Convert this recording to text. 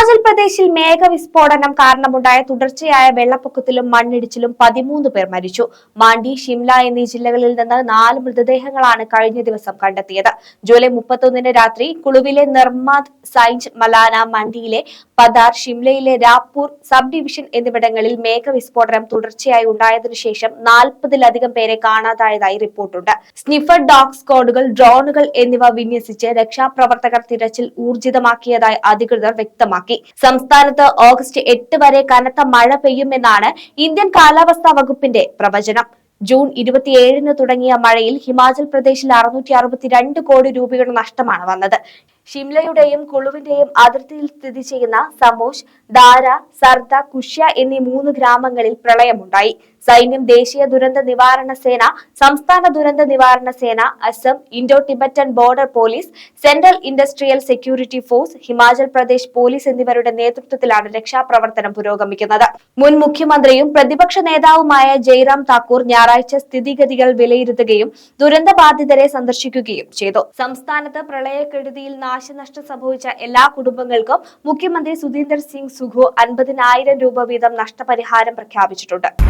ഹിമാചൽ പ്രദേശിൽ മേഘവിസ്ഫോടനം കാരണമുണ്ടായ തുടർച്ചയായ വെള്ളപ്പൊക്കത്തിലും മണ്ണിടിച്ചിലും പതിമൂന്ന് പേർ മരിച്ചു. മാണ്ടി ഷിംല എന്നീ ജില്ലകളിൽ നിന്ന് നാല് മൃതദേഹങ്ങളാണ് കഴിഞ്ഞ ദിവസം കണ്ടെത്തിയത്. ജൂലൈ മുപ്പത്തൊന്നിന് രാത്രി കുളുവിലെ നിർമാദ് സൈഞ്ച് മലാന മാണ്ടിയിലെ പദാർ ഷിംലയിലെ രാപ്പൂർ സബ് ഡിവിഷൻ എന്നിവിടങ്ങളിൽ മേഘവിസ്ഫോടനം തുടർച്ചയായി ഉണ്ടായതിനു ശേഷം നാൽപ്പതിലധികം പേരെ കാണാതായതായി റിപ്പോർട്ടുണ്ട്. സ്നിഫർ ഡോഗ് സ്ക്വാഡുകൾ ഡ്രോണുകൾ എന്നിവ വിന്യസിച്ച് രക്ഷാപ്രവർത്തകർ തിരച്ചിൽ ഊർജിതമാക്കിയതായി അധികൃതർ വ്യക്തമാക്കി. സംസ്ഥാനത്ത് ഓഗസ്റ്റ് എട്ട് വരെ കനത്ത മഴ പെയ്യുമെന്നാണ് ഇന്ത്യൻ കാലാവസ്ഥാ വകുപ്പിന്റെ പ്രവചനം. ജൂൺ ഇരുപത്തിയേഴിന് തുടങ്ങിയ മഴയിൽ ഹിമാചൽ പ്രദേശിൽ അറുന്നൂറ്റി അറുപത്തിരണ്ട് കോടി രൂപയുടെ നഷ്ടമാണ് വന്നത്. ഷിംലയുടെയും കുളുവിന്റെയും അതിർത്തിയിൽ സ്ഥിതി ചെയ്യുന്ന സമോഷ് ദാര സർദ കുഷ്യ എന്നീ മൂന്ന് ഗ്രാമങ്ങളിൽ പ്രളയമുണ്ടായി. സൈന്യം ദേശീയ ദുരന്ത നിവാരണ സേന സംസ്ഥാന ദുരന്ത നിവാരണ സേന Assam Indo Tibetan Border Police Central Industrial Security Force Himachal Pradesh Police എന്നിവരുടെ നേതൃത്വത്തിലാണ് രക്ഷാപ്രവർത്തനം പുരോഗമിക്കുന്നത്. മുൻ മുഖ്യമന്ത്രിയും പ്രതിപക്ഷ നേതാവുമായ ജയ്റാം താക്കൂർ ഞായറാഴ്ച സ്ഥിതിഗതികൾ വിലയിരുത്തുകയും ദുരന്തബാധിതരെ സന്ദർശിക്കുകയും ചെയ്തു. സംസ്ഥാനത്ത് പ്രളയക്കെടുതിയിൽ നാശനഷ്ടം സംഭവിച്ച എല്ലാ കുടുംബങ്ങൾക്കും മുഖ്യമന്ത്രി സുധീന്ദർ സിംഗ് സുഖു അൻപതിനായിരം രൂപ വീതം നഷ്ടപരിഹാരം പ്രഖ്യാപിച്ചിട്ടുണ്ട്